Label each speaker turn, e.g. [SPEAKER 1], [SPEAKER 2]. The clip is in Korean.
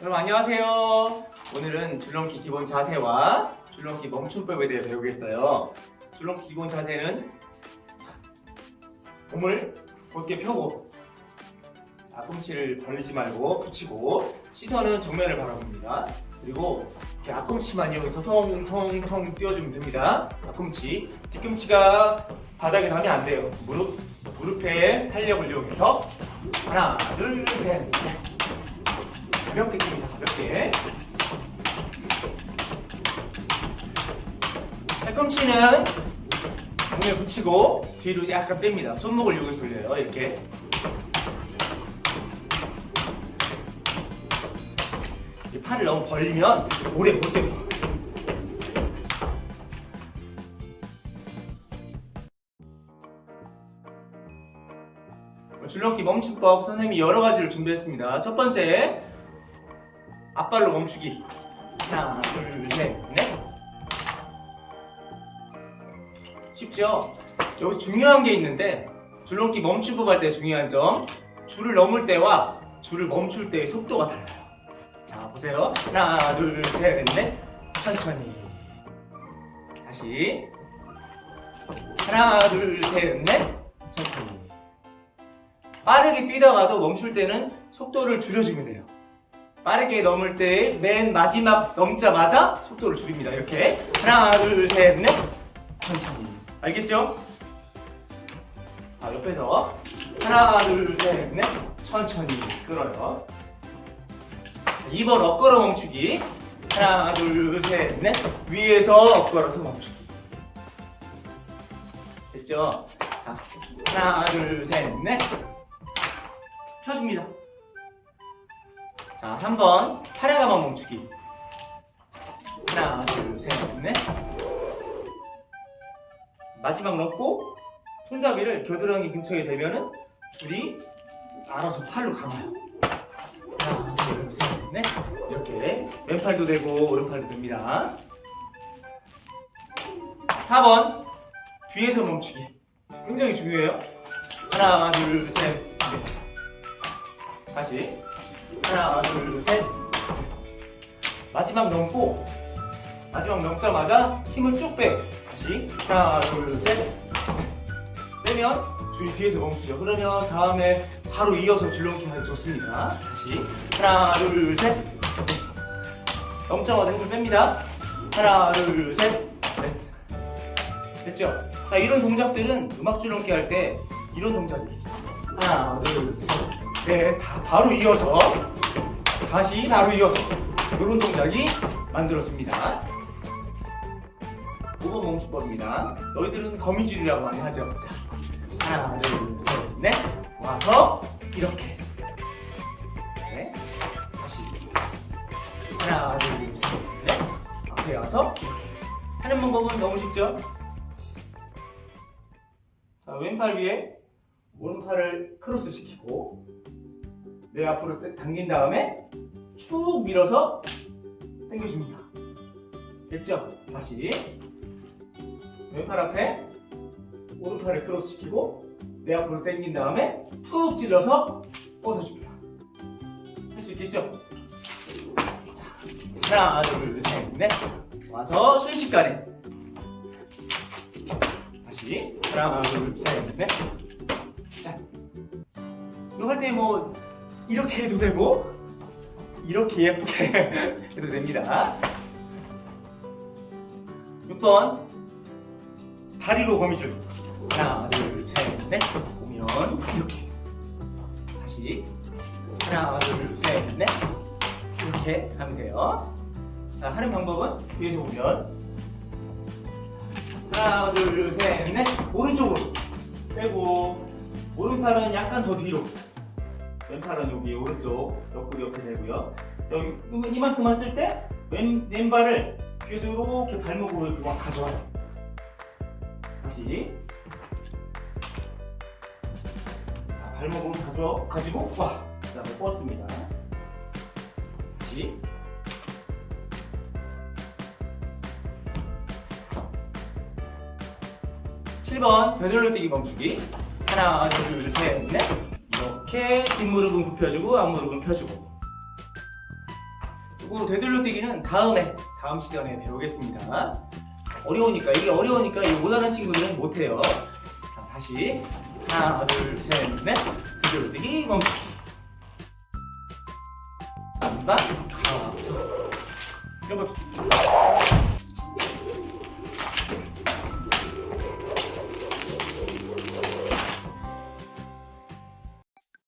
[SPEAKER 1] 여러분 안녕하세요. 오늘은 줄넘기 기본 자세와 줄넘기 멈춤법에 대해 배우겠어요. 줄넘기 기본 자세는 자, 몸을 곧게 펴고 자, 앞꿈치를 벌리지 말고 붙이고 시선은 정면을 바라봅니다. 그리고 이렇게 앞꿈치만 이용해서 통통통 뛰어주면 됩니다. 앞꿈치, 뒤꿈치가 바닥에 닿으면 안 돼요. 무릎, 무릎에 탄력을 이용해서 하나, 둘, 셋, 넷. 가볍게 줍니다. 가볍게. 팔꿈치는 몸에 붙이고 뒤로 약간 뺍니다. 손목을 이용해서 돌려요. 이렇게. 이 팔을 너무 벌리면 오래 못 돼요. 줄넘기 멈춤법 선생님이 여러 가지를 준비했습니다. 첫 번째, 앞발로 멈추기. 하나, 둘, 셋, 넷. 쉽죠? 여기 중요한 게 있는데, 줄넘기 멈춤법 할 때 중요한 점, 줄을 넘을 때와 줄을 멈출 때의 속도가 달라요. 자, 보세요. 하나, 둘, 셋, 넷. 천천히. 다시. 하나, 둘, 셋, 넷. 천천히. 빠르게 뛰다가도 멈출 때는 속도를 줄여주면 돼요. 빠르게 넘을 때 맨 마지막 넘자마자 속도를 줄입니다. 이렇게 하나, 둘, 셋, 넷. 천천히. 알겠죠? 자, 옆에서 하나, 둘, 셋, 넷. 천천히 끌어요. 2번 엇걸어 멈추기. 하나, 둘, 셋, 넷. 위에서 엇걸어서 멈추기. 됐죠? 자, 하나, 둘, 셋, 넷. 펴줍니다. 자, 3번 팔에가만 멈추기. 하나, 둘, 셋, 넷. 마지막 넣고 손잡이를 겨드랑이 근처에 대면은 줄이 알아서 팔로 감아요. 하나, 둘, 셋, 넷. 이렇게 왼팔도 되고 오른팔도 됩니다. 4번 뒤에서 멈추기. 굉장히 중요해요. 하나, 둘, 셋, 넷. 다시 하나 둘 셋 마지막 넘고 마지막 넘자마자 힘을 쭉 빼. 다시 하나 둘 셋 빼면 줄이 뒤에서 멈추죠. 그러면 다음에 바로 이어서 줄넘기 하기 좋습니다. 다시 하나 둘 셋 넘자마자 힘을 뺍니다. 하나 둘셋 넷. 됐죠? 자 이런 동작들은 음악 줄넘기 할 때 이런 동작이죠. 하나 둘셋 네, 다 바로 이어서 다시 바로 이어서 이런 동작이 만들어집니다. 5번 멈춤법입니다. 너희들은 거미줄이라고 많이 하죠. 자, 하나, 둘, 셋, 넷. 와서 이렇게. 네. 다시. 하나, 둘, 셋, 넷. 앞에 와서 이렇게. 하는 방법은 너무 쉽죠? 자, 왼팔 위에 오른팔을 크로스 시키고 내 앞으로 땡- 당긴 다음에 쭉 밀어서 당겨줍니다. 됐죠? 다시 왼팔 앞에 오른팔을 크로스 시키고 내 앞으로 당긴 다음에 푹 찔러서 뻗어줍니다. 할 수 있겠죠? 자, 하나, 둘, 셋, 넷. 와서 순식간에 다시 하나, 둘, 셋, 넷. 자, 이거 할 때 뭐 이렇게 해도 되고 이렇게 예쁘게 해도 됩니다. 6번. 다리로 거미줄. 하나 둘셋넷. 보면 이렇게. 다시. 하나 둘셋넷. 이렇게 하면 돼요. 자 하는 방법은 뒤에서 보면. 하나 둘셋넷. 오른쪽으로 빼고 오른팔은 약간 더 뒤로 왼팔은 여기 오른쪽 옆구리 옆에 대고요. 여기 이만큼만 쓸 때 왼, 왼발을 뒤에서 이렇게 발목으로 이렇게 막 가져와요. 다시. 자, 발목으로 가져, 가지고, 와! 그 다음에 뻗습니다. 다시. 7번 되돌려 뛰기 멈추기 하나 둘 셋 넷 이렇게 뒷무릎은 굽혀주고 앞무릎은 펴주고. 그리고 되돌려 뛰기는 다음에 다음 시간에 배우겠습니다. 어려우니까 이게 어려우니까 이 못하는 친구들은 못해요. 자 다시 하나 둘셋넷. 되돌려 뛰기 멈추기. 한방 가서 거